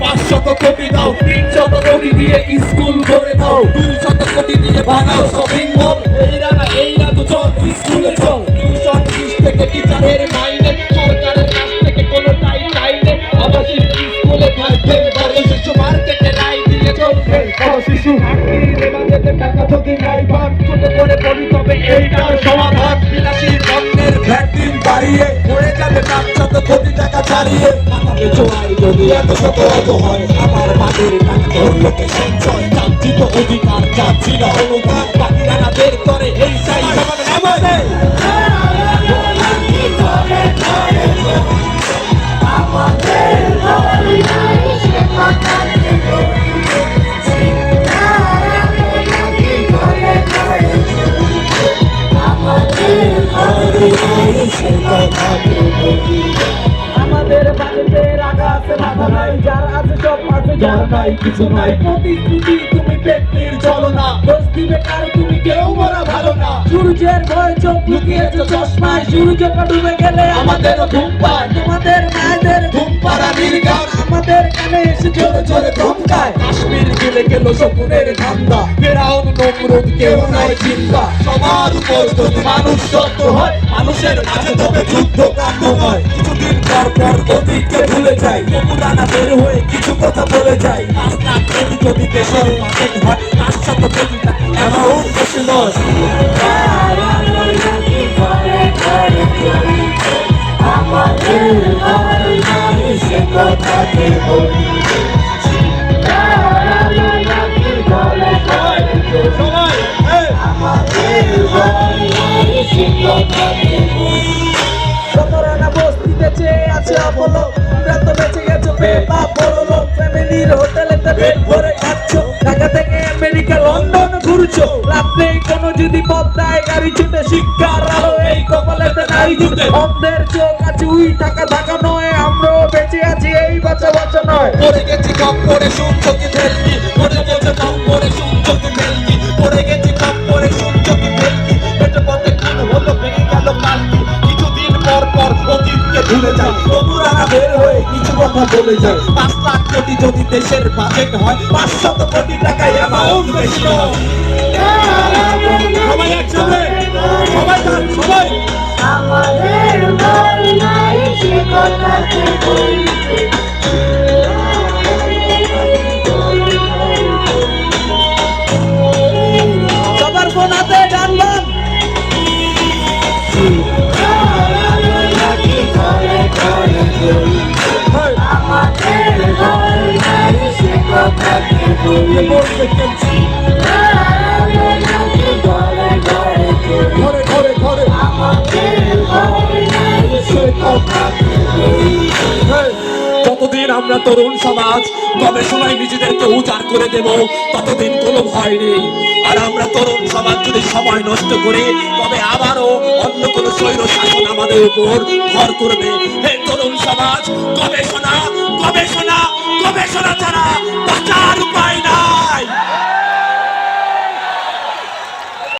পাঁচ লাখ কোটি দাও তিনশত কোটি দিয়ে স্কুল করে দাও, দুই কোটি দিয়ে বানাও শপিং মল এইরা না, এইরা তো চল। স্কুলে থেকে সরকারের থেকে কোনো টাই চাইলে আবাসিক স্কুলে থাকবে বড় শিশু মার্কেটে লাই দিলে চলবে টাকা যদি নাই পান, ছোট করে পড়ি তবে এইটার সমাধান। বাড়িয়ে পড়ে যাবে পাঁচ তো কোটি টাকা ছাড়িয়ে। যদি এত শত অত হয়, আমার মাটির লোকে সঞ্চয় চাচ্ছিত অধিকার চাচ্ছি না অনুদান বাকি নানা বের করে আমাদের বাড়িতে রাখা আছে বাধা নাই যার আছে সব আছে যার নাই কিছু নাই। প্রতিশ্রুতি তুমি ব্যক্তির চলো না। দোষ দিবে কার তুমি কেউ বলা ভালো না। সূর্যের ভয় চোখ লুকিয়েছে চশমায়। সূর্যটা ডুবে গেলে আমাদেরও ঘুম পায়। তোমাদের মায়েদের ঘুম পাড়া নির্গান আমাদের কানে এসে জোরে জোরে ধমকায়। কাশ্মীর গেলে গেল শকুনের ধান্দা। ফেরাউন নমরুদ কেউ নাই চিন্তা। সবার উপর যদি মানুষ সত্য হয় মানুষের মাঝে তবে যুদ্ধ কাম্য হয় কিছুদিন পর পর অতীতকে ভুলে যাই। যমুনা বের হয়ে কিছু কথা বলে যাই। লাখ কোটি যদি দেশের মাঝে হয় শত কোটি টাকা অ্যামাউন্ট বেশি নয়। সবাই রাত্রে কোনো যদি পদ্মায় গাড়ি ছুটে শিক্ষার আলো এই কপালেতে নারী ছুটে অন্ধের চোখ আছে, উই টাকা ঢাকা নয়, আমরাও বেঁচে আছি, এই বাচ্চা বাচ্চা নয়। পড়ে গেছি কম করে, শুনছো কি ফেলকি? পড়ে গেছে কম করে, শুনছো কি ফেলকি? পড়ে গেছি কম করে, শুনছো কি ফেলকি? পেটে পথে খুন হলো, ভেঙে গেল পালকি। কিছুদিন পর পর অতীতকে ভুলে যাই। তবুরানা বের হয়ে কিছু কথা বলে যায় পাঁচ লাখ কোটি যদি দেশের বাজেট হয়, পাঁচশত কোটি টাকা অ্যামাউন্ট বেশি নয় সবাই একসাথে সবাই সবাই। আমাদের নাই সে কথাকে বলতে সবার ফোন হাতে আমরা তরুণ সমাজ, গবেষণায় নিজেদেরকে উজাড় করে দেব। ততদিন কোনো ভয় নেই। আর আমরা তরুণ সমাজ যদি সময় নষ্ট করি, তবে আবারও অন্য কোনো স্বৈর শাসন আমাদের উপর ভর করবে। হে তরুণ সমাজ, গবেষণা গবেষণা গবেষণা ছাড়া বাঁচার উপায়